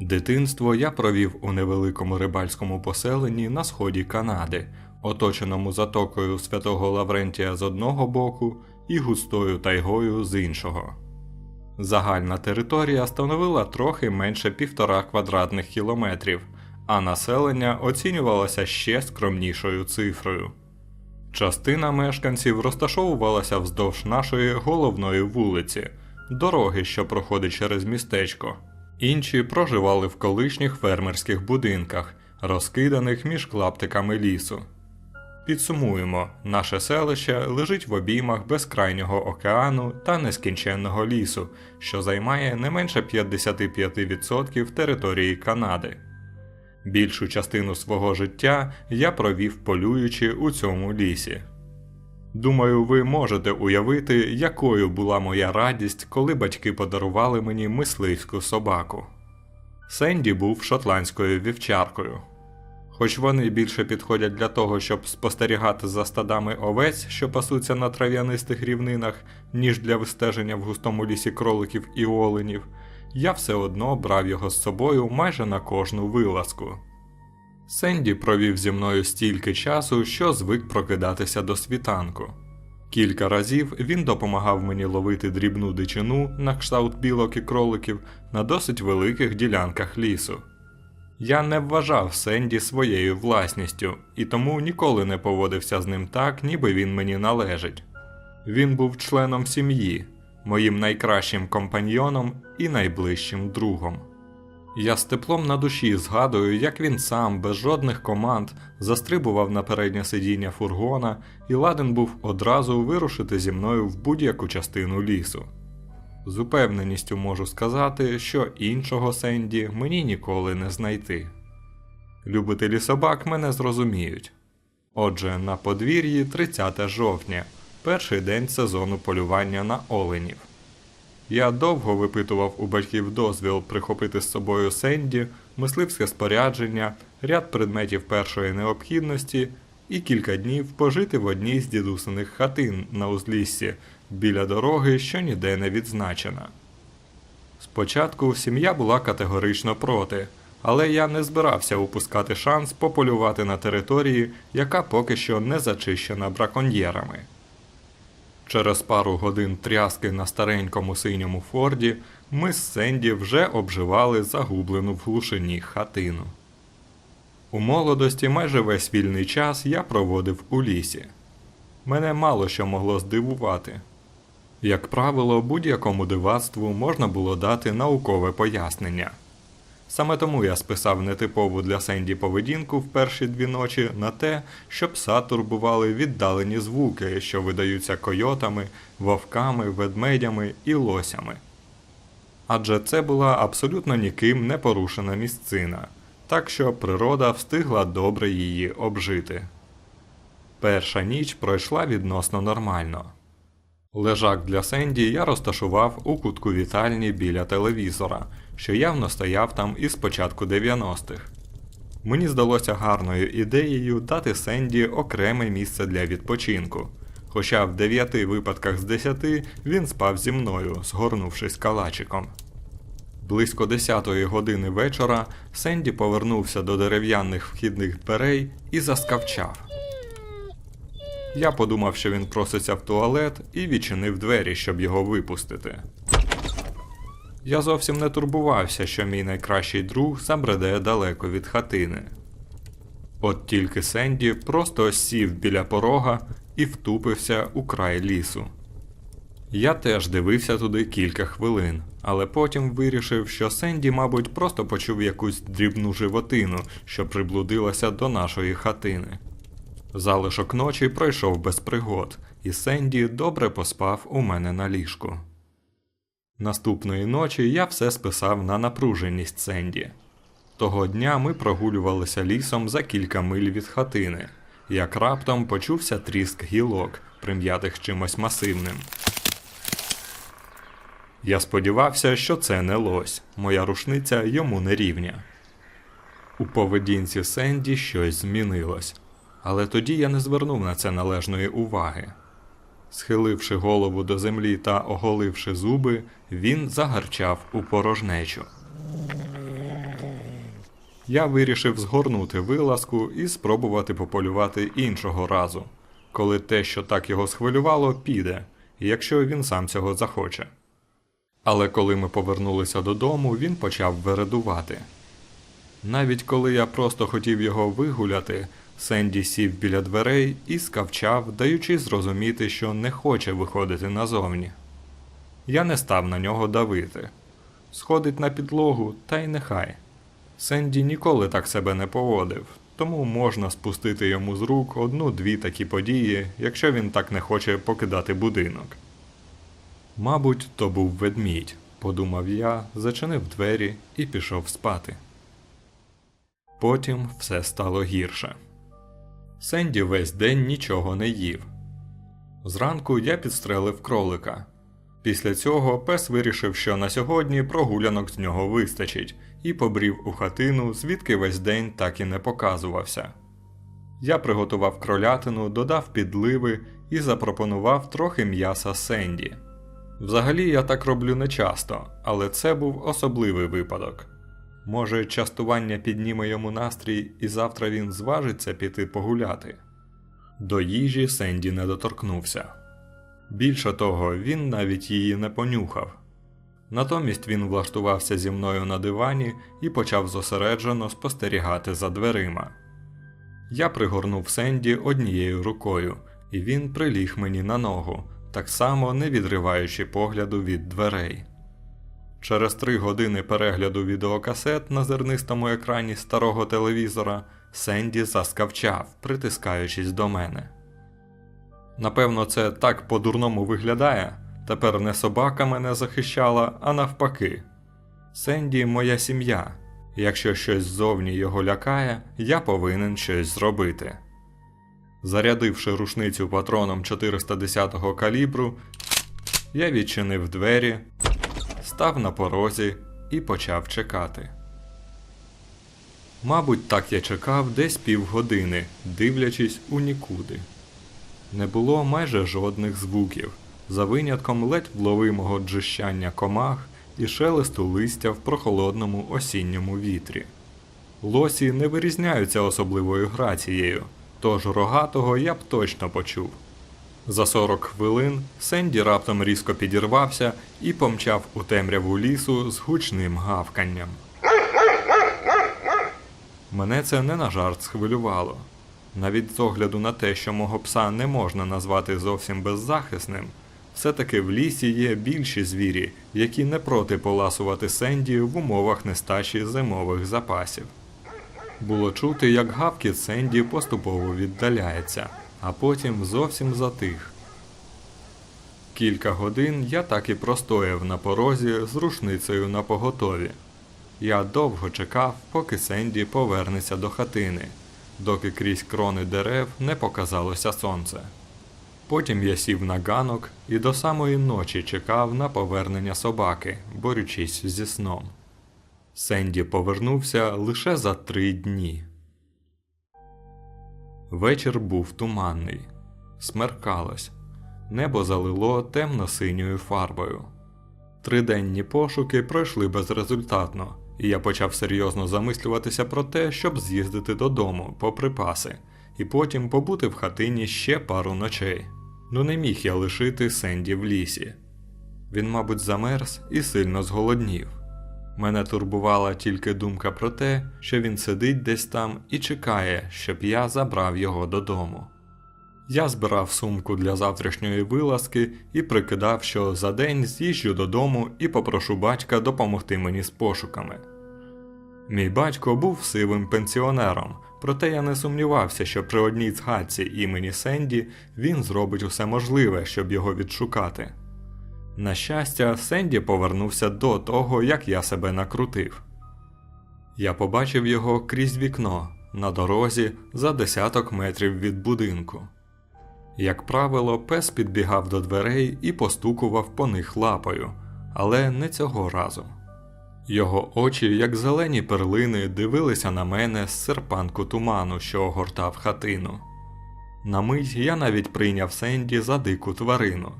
Дитинство я провів у невеликому рибальському поселенні на сході Канади, оточеному затокою святого Лаврентія з одного боку і густою тайгою з іншого. Загальна територія становила трохи менше півтора квадратних кілометрів, а населення оцінювалося ще скромнішою цифрою. Частина мешканців розташовувалася вздовж нашої головної вулиці, дороги, що проходить через містечко. Інші проживали в колишніх фермерських будинках, розкиданих між клаптиками лісу. Підсумуємо, наше селище лежить в обіймах безкрайнього океану та нескінченного лісу, що займає не менше 55% території Канади. Більшу частину свого життя я провів полюючи у цьому лісі. Думаю, ви можете уявити, якою була моя радість, коли батьки подарували мені мисливську собаку. Сенді був шотландською вівчаркою. Хоч вони більше підходять для того, щоб спостерігати за стадами овець, що пасуться на трав'янистих рівнинах, ніж для вистеження в густому лісі кроликів і оленів, я все одно брав його з собою майже на кожну вилазку. Сенді провів зі мною стільки часу, що звик прокидатися до світанку. Кілька разів він допомагав мені ловити дрібну дичину на кшталт білок і кроликів на досить великих ділянках лісу. Я не вважав Сенді своєю власністю і тому ніколи не поводився з ним так, ніби він мені належить. Він був членом сім'ї, моїм найкращим компаньйоном і найближчим другом. Я з теплом на душі згадую, як він сам, без жодних команд, застрибував на переднє сидіння фургона і ладен був одразу вирушити зі мною в будь-яку частину лісу. З упевненістю можу сказати, що іншого Сенді мені ніколи не знайти. Любителі собак мене зрозуміють. Отже, на подвір'ї 30 жовтня, перший день сезону полювання на оленів. Я довго випитував у батьків дозвіл прихопити з собою Сенді, мисливське спорядження, ряд предметів першої необхідності і кілька днів пожити в одній з дідусиних хатин на узліссі біля дороги, що ніде не відзначена. Спочатку сім'я була категорично проти, але я не збирався упускати шанс пополювати на території, яка поки що не зачищена браконьєрами. Через пару годин тряски на старенькому синьому форді ми з Сенді вже обживали загублену в глушині хатину. У молодості майже весь вільний час я проводив у лісі. Мене мало що могло здивувати. Як правило, будь-якому дивацтву можна було дати наукове пояснення. Саме тому я списав нетипову для Сенді поведінку в перші дві ночі на те, що пса турбували віддалені звуки, що видаються койотами, вовками, ведмедями і лосями. Адже це була абсолютно ніким не порушена місцина, так що природа встигла добре її обжити. Перша ніч пройшла відносно нормально. Лежак для Сенді я розташував у кутку вітальні біля телевізора, що явно стояв там із початку 90-х. Мені здалося гарною ідеєю дати Сенді окреме місце для відпочинку, хоча в 9 випадках з 10 він спав зі мною, згорнувшись калачиком. Близько 10-ї години вечора Сенді повернувся до дерев'яних вхідних дверей і заскавчав. Я подумав, що він проситься в туалет і відчинив двері, щоб його випустити. Я зовсім не турбувався, що мій найкращий друг забреде далеко від хатини. От тільки Сенді просто сів біля порога і втупився у край лісу. Я теж дивився туди кілька хвилин, але потім вирішив, що Сенді, мабуть, просто почув якусь дрібну животину, що приблудилася до нашої хатини. Залишок ночі пройшов без пригод, і Сенді добре поспав у мене на ліжку. Наступної ночі я все списав на напруженість Сенді. Того дня ми прогулювалися лісом за кілька миль від хатини, як раптом почувся тріск гілок, прим'ятих чимось масивним. Я сподівався, що це не лось, моя рушниця йому не рівня. У поведінці Сенді щось змінилось, але тоді я не звернув на це належної уваги. Схиливши голову до землі та оголивши зуби, він загарчав у порожнечу. Я вирішив згорнути вилазку і спробувати пополювати іншого разу, коли те, що так його схвилювало, піде, якщо він сам цього захоче. Але коли ми повернулися додому, він почав вередувати. Навіть коли я просто хотів його вигуляти, Сенді сів біля дверей і скавчав, даючи зрозуміти, що не хоче виходити назовні. Я не став на нього давити. Сходить на підлогу, та й нехай. Сенді ніколи так себе не поводив, тому можна спустити йому з рук одну-дві такі події, якщо він так не хоче покидати будинок. Мабуть, то був ведмідь, подумав я, зачинив двері і пішов спати. Потім все стало гірше. Сенді весь день нічого не їв. Зранку я підстрелив кролика. Після цього пес вирішив, що на сьогодні прогулянок з нього вистачить, і побрів у хатину, звідки весь день так і не показувався. Я приготував кролятину, додав підливи і запропонував трохи м'яса Сенді. Взагалі я так роблю нечасто, але це був особливий випадок. Може, частування підніме йому настрій, і завтра він зважиться піти погуляти. До їжі Сенді не доторкнувся. Більше того, він навіть її не понюхав. Натомість він влаштувався зі мною на дивані і почав зосереджено спостерігати за дверима. Я пригорнув Сенді однією рукою, і він приліг мені на ногу, так само не відриваючи погляду від дверей. Через три години перегляду відеокасет на зернистому екрані старого телевізора Сенді заскавчав, притискаючись до мене. Напевно, це так по-дурному виглядає. Тепер не собака мене захищала, а навпаки. Сенді моя сім'я. Якщо щось ззовні його лякає, я повинен щось зробити. Зарядивши рушницю патроном 410-го калібру, я відчинив двері, став на порозі і почав чекати. Мабуть, так я чекав десь півгодини, дивлячись у нікуди. Не було майже жодних звуків, за винятком ледь вловимого джищання комах і шелесту листя в прохолодному осінньому вітрі. Лосі не вирізняються особливою грацією, тож рогатого я б точно почув. За 40 хвилин Сенді раптом різко підірвався і помчав у темряву лісу з гучним гавканням. Мене це не на жарт схвилювало. Навіть з огляду на те, що мого пса не можна назвати зовсім беззахисним, все-таки в лісі є більші звірі, які не проти поласувати Сенді в умовах нестачі зимових запасів. Було чути, як гавкіт Сенді поступово віддаляється, а потім зовсім затих. Кілька годин я так і простояв на порозі з рушницею на поготові. Я довго чекав, поки Сенді повернеться до хатини, доки крізь крони дерев не показалося сонце. Потім я сів на ганок і до самої ночі чекав на повернення собаки, борючись зі сном. Сенді повернувся лише за три дні. Вечір був туманний, смеркалось, небо залило темно-синьою фарбою. Триденні пошуки пройшли безрезультатно, і я почав серйозно замислюватися про те, щоб з'їздити додому по припаси, і потім побути в хатині ще пару ночей. Ну не міг я лишити Сенді в лісі. Він, мабуть, замерз і сильно зголоднів. Мене турбувала тільки думка про те, що він сидить десь там і чекає, щоб я забрав його додому. Я збирав сумку для завтрашньої вилазки і прикидав, що за день з'їжджу додому і попрошу батька допомогти мені з пошуками. Мій батько був сивим пенсіонером, проте я не сумнівався, що при одній згадці імені Сенді він зробить усе можливе, щоб його відшукати. На щастя, Сенді повернувся до того, як я себе накрутив. Я побачив його крізь вікно на дорозі за десяток метрів від будинку. Як правило, пес підбігав до дверей і постукував по них лапою, але не цього разу. Його очі, як зелені перлини, дивилися на мене з серпанку туману, що огортав хатину. На мить я навіть прийняв Сенді за дику тварину.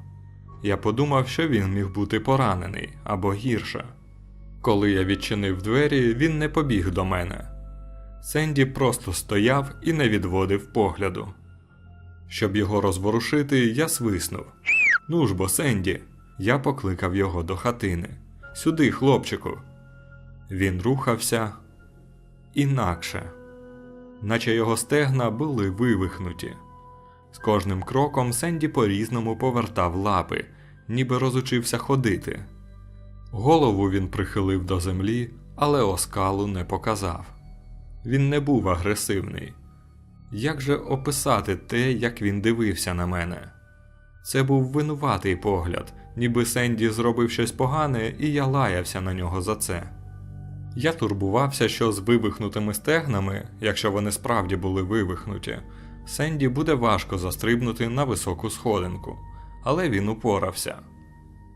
Я подумав, що він міг бути поранений або гірше. Коли я відчинив двері, він не побіг до мене. Сенді просто стояв і не відводив погляду. Щоб його розворушити, я свиснув. Ну ж бо, Сенді, я покликав його до хатини. Сюди, хлопчику. Він рухався інакше, наче його стегна були вивихнуті. З кожним кроком Сенді по-різному повертав лапи, ніби розучився ходити. Голову він прихилив до землі, але оскалу не показав. Він не був агресивний. Як же описати те, як він дивився на мене? Це був винуватий погляд, ніби Сенді зробив щось погане, і я лаявся на нього за це. Я турбувався, що з вивихнутими стегнами, якщо вони справді були вивихнуті, Сенді буде важко застрибнути на високу сходинку, але він упорався.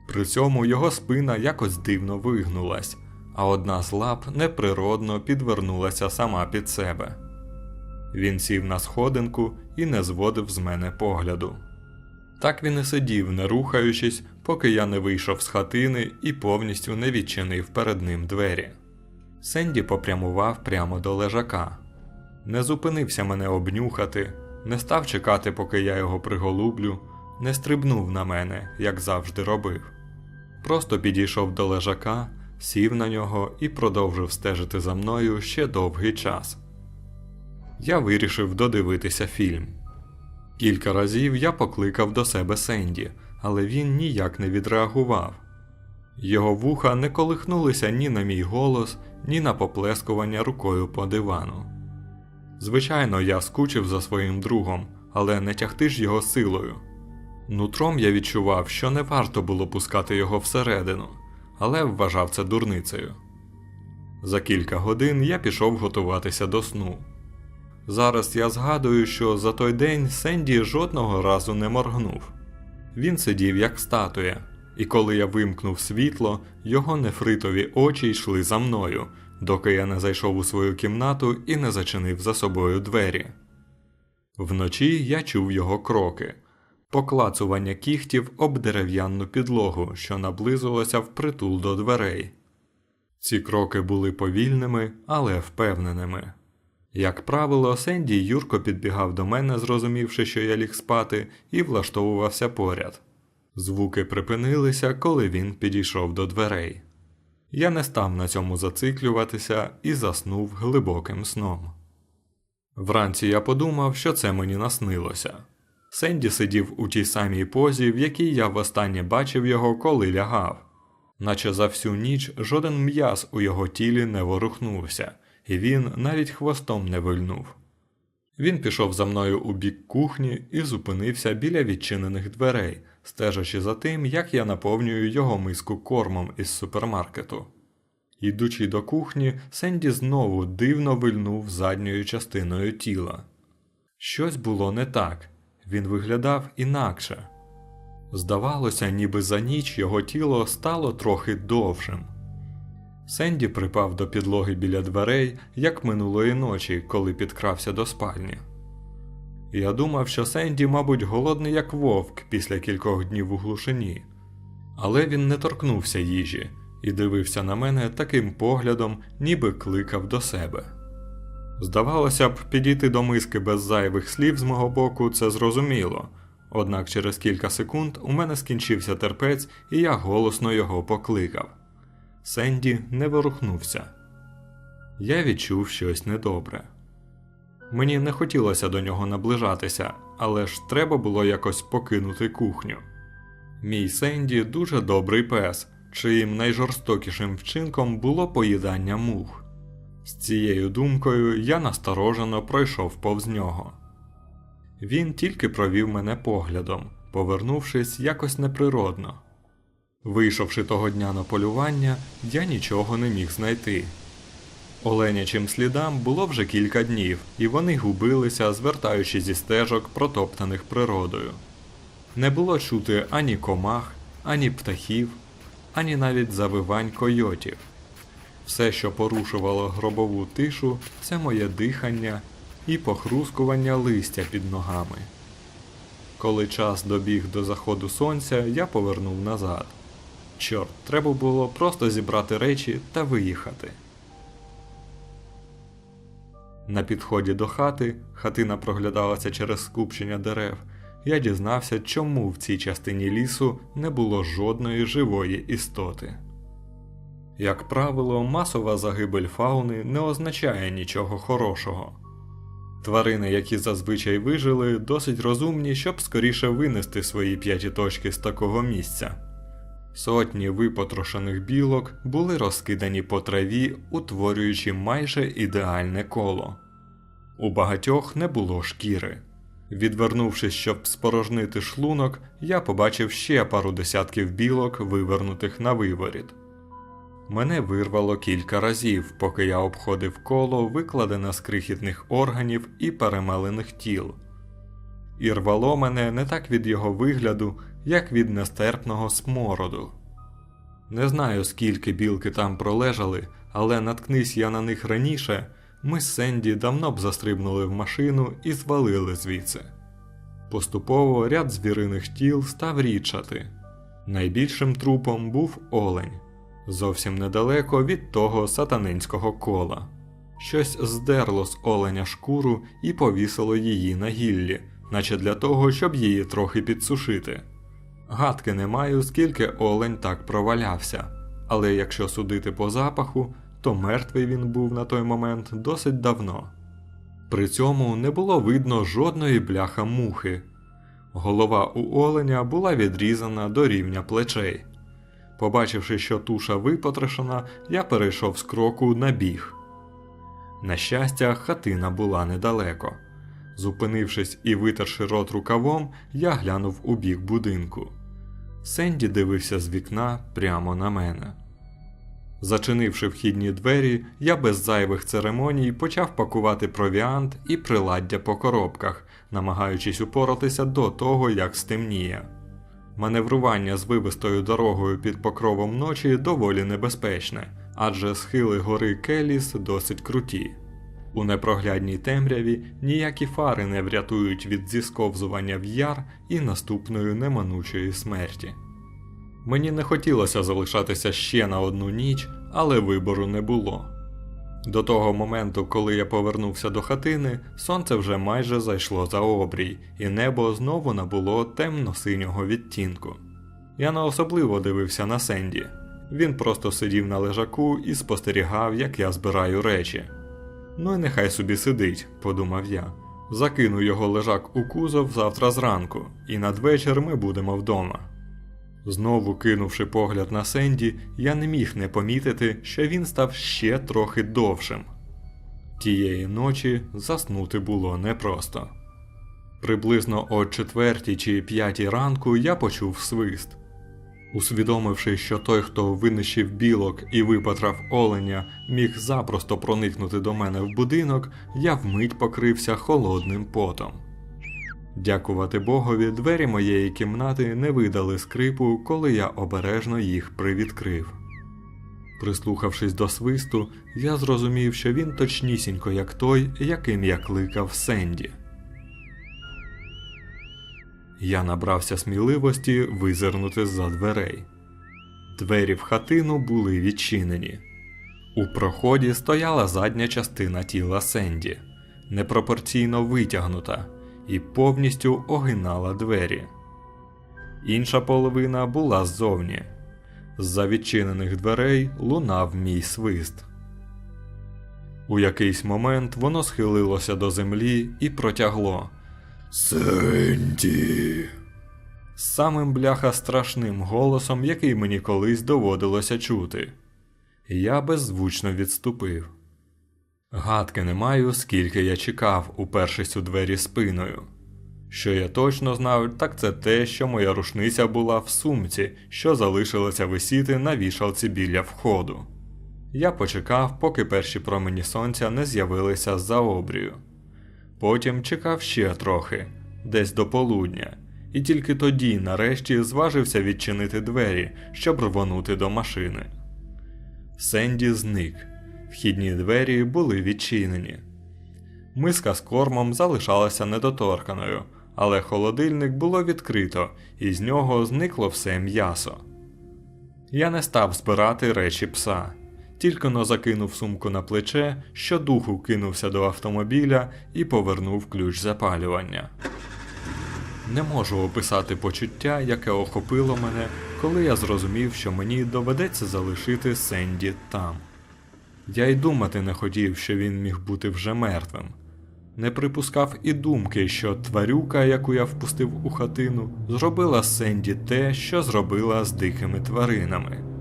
При цьому його спина якось дивно вигнулась, а одна з лап неприродно підвернулася сама під себе. Він сів на сходинку і не зводив з мене погляду. Так він і сидів, не рухаючись, поки я не вийшов з хатини і повністю не відчинив перед ним двері. Сенді попрямував прямо до лежака, не зупинився мене обнюхати, не став чекати, поки я його приголублю, не стрибнув на мене, як завжди робив. Просто підійшов до лежака, сів на нього і продовжив стежити за мною ще довгий час. Я вирішив додивитися фільм. Кілька разів я покликав до себе Сенді, але він ніяк не відреагував. Його вуха не колихнулися ні на мій голос, ні на поплескування рукою по дивану. Звичайно, я скучив за своїм другом, але не тягти ж його силою. Нутром я відчував, що не варто було пускати його всередину, але вважав це дурницею. За кілька годин я пішов готуватися до сну. Зараз я згадую, що за той день Сенді жодного разу не моргнув. Він сидів як статуя, і коли я вимкнув світло, його нефритові очі йшли за мною, доки я не зайшов у свою кімнату і не зачинив за собою двері. Вночі я чув його кроки, поклацування кігтів об дерев'яну підлогу, що наблизилося впритул до дверей. Ці кроки були повільними, але впевненими. Як правило, Сенді Юрко підбігав до мене, зрозумівши, що я ліг спати, і влаштовувався поряд. Звуки припинилися, коли він підійшов до дверей. Я не став на цьому зациклюватися і заснув глибоким сном. Вранці я подумав, що це мені наснилося. Сенді сидів у тій самій позі, в якій я востаннє бачив його, коли лягав, наче за всю ніч жоден м'яз у його тілі не ворухнувся, і він навіть хвостом не вильнув. Він пішов за мною у бік кухні і зупинився біля відчинених дверей, стежачи за тим, як я наповнюю його миску кормом із супермаркету. Йдучи до кухні, Сенді знову дивно вильнув задньою частиною тіла. Щось було не так, він виглядав інакше. Здавалося, ніби за ніч його тіло стало трохи довшим. Сенді припав до підлоги біля дверей, як минулої ночі, коли підкрався до спальні. Я думав, що Сенді, мабуть, голодний як вовк після кількох днів у глушині, але він не торкнувся їжі і дивився на мене таким поглядом, ніби кликав до себе. Здавалося б, підійти до миски без зайвих слів з мого боку це зрозуміло, однак через кілька секунд у мене скінчився терпець, і я голосно його покликав. Сенді не ворухнувся. Я відчув щось недобре. Мені не хотілося до нього наближатися, але ж треба було якось покинути кухню. Мій Сенді дуже добрий пес, чиїм найжорстокішим вчинком було поїдання мух. З цією думкою я насторожено пройшов повз нього. Він тільки провів мене поглядом, повернувшись якось неприродно. Вийшовши того дня на полювання, я нічого не міг знайти. Оленячим слідам було вже кілька днів, і вони губилися, звертаючи зі стежок, протоптаних природою. Не було чути ані комах, ані птахів, ані навіть завивань койотів. Все, що порушувало гробову тишу, це моє дихання і похрускування листя під ногами. Коли час добіг до заходу сонця, я повернув назад. Чорт, треба було просто зібрати речі та виїхати. На підході до хати, хатина проглядалася через скупчення дерев, я дізнався, чому в цій частині лісу не було жодної живої істоти. Як правило, масова загибель фауни не означає нічого хорошого. Тварини, які зазвичай вижили, досить розумні, щоб скоріше винести свої п'яті точки з такого місця. Сотні випотрошених білок були розкидані по траві, утворюючи майже ідеальне коло. У багатьох не було шкіри. Відвернувшись, щоб спорожнити шлунок, я побачив ще пару десятків білок, вивернутих на виворіт. Мене вирвало кілька разів, поки я обходив коло, викладене з крихітних органів і перемелених тіл. І рвало мене не так від його вигляду, як від нестерпного смороду. Не знаю, скільки білки там пролежали, але наткнись я на них раніше, ми з Сенді давно б застрибнули в машину і звалили звідси. Поступово ряд звіриних тіл став рідшати. Найбільшим трупом був олень, зовсім недалеко від того сатанинського кола. Щось здерло з оленя шкуру і повісило її на гіллі, наче для того, щоб її трохи підсушити. Гадки не маю, скільки олень так провалявся, але якщо судити по запаху, то мертвий він був на той момент досить давно. При цьому не було видно жодної бляха мухи. Голова у оленя була відрізана до рівня плечей. Побачивши, що туша випотрошена, я перейшов з кроку на біг. На щастя, хатина була недалеко. Зупинившись і витерши рот рукавом, я глянув у бік будинку. Сенді дивився з вікна прямо на мене. Зачинивши вхідні двері, я без зайвих церемоній почав пакувати провіант і приладдя по коробках, намагаючись упоратися до того, як стемніє. Маневрування з вивистою дорогою під покровом ночі доволі небезпечне, адже схили гори Келіс досить круті. У непроглядній темряві ніякі фари не врятують від зісковзування в яр і наступної неминучої смерті. Мені не хотілося залишатися ще на одну ніч, але вибору не було. До того моменту, коли я повернувся до хатини, сонце вже майже зайшло за обрій, і небо знову набуло темно-синього відтінку. Я не особливо дивився на Сенді. Він просто сидів на лежаку і спостерігав, як я збираю речі. Ну і нехай собі сидить, подумав я. Закину його лежак у кузов завтра зранку, і надвечір ми будемо вдома. Знову кинувши погляд на Сенді, я не міг не помітити, що він став ще трохи довшим. Тієї ночі заснути було непросто. Приблизно о четвертій чи п'ятій ранку я почув свист. Усвідомивши, що той, хто винищив білок і випатрав оленя, міг запросто проникнути до мене в будинок, я вмить покрився холодним потом. Дякувати Богові, двері моєї кімнати не видали скрипу, коли я обережно їх привідкрив. Прислухавшись до свисту, я зрозумів, що він точнісінько як той, яким я кликав Сенді. Я набрався сміливості визирнути з-за дверей. Двері в хатину були відчинені. У проході стояла задня частина тіла Сенді, непропорційно витягнута, і повністю огинала двері. Інша половина була ззовні. З-за відчинених дверей лунав мій свист. У якийсь момент воно схилилося до землі і протягло. Сенді. Самим бляха страшним голосом, який мені колись доводилося чути. Я беззвучно відступив. Гадки не маю, скільки я чекав, упершись у двері спиною. Що я точно знав, так це те, що моя рушниця була в сумці, що залишилася висіти на вішалці біля входу. Я почекав, поки перші промені сонця не з'явилися за обрію. Потім чекав ще трохи, десь до полудня, і тільки тоді, нарешті, зважився відчинити двері, щоб рвонути до машини. Сенді зник. Вхідні двері були відчинені. Миска з кормом залишалася недоторканою, але холодильник було відкрито, і з нього зникло все м'ясо. Я не став збирати речі пса, тільки но закинув сумку на плече, що духу кинувся до автомобіля і повернув ключ запалювання. Не можу описати почуття, яке охопило мене, коли я зрозумів, що мені доведеться залишити Сенді там. Я й думати не хотів, що він міг бути вже мертвим. Не припускав і думки, що тварюка, яку я впустив у хатину, зробила Сенді те, що зробила з дикими тваринами.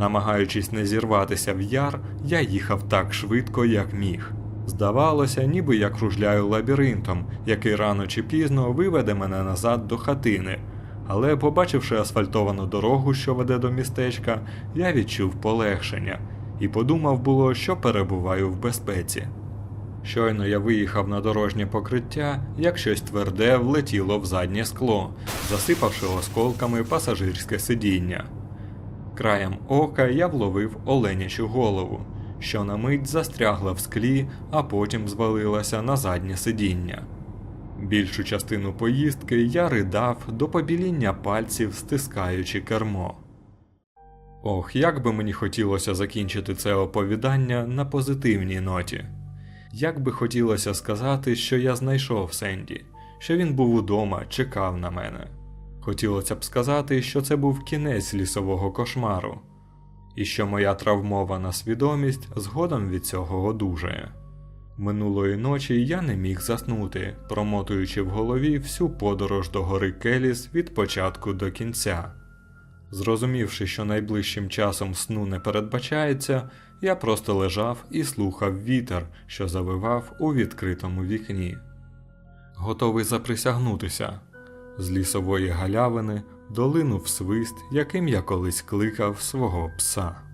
Намагаючись не зірватися в яр, я їхав так швидко, як міг. Здавалося, ніби я кружляю лабіринтом, який рано чи пізно виведе мене назад до хатини. Але, побачивши асфальтовану дорогу, що веде до містечка, я відчув полегшення і подумав було, що перебуваю в безпеці. Щойно я виїхав на дорожнє покриття, як щось тверде влетіло в заднє скло, засипавши осколками пасажирське сидіння. Краєм ока я вловив оленячу голову, що на мить застрягла в склі, а потім звалилася на заднє сидіння. Більшу частину поїздки я ридав до побіління пальців, стискаючи кермо. Ох, як би мені хотілося закінчити це оповідання на позитивній ноті. Як би хотілося сказати, що я знайшов Сенді, що він був удома, чекав на мене. Хотілося б сказати, що це був кінець лісового кошмару, і що моя травмована свідомість згодом від цього одужає. Минулої ночі я не міг заснути, промотуючи в голові всю подорож до гори Келіс від початку до кінця. Зрозумівши, що найближчим часом сну не передбачається, я просто лежав і слухав вітер, що завивав у відкритому вікні. Готовий заприсягнутися. З лісової галявини долинув свист, яким я колись кликав свого пса.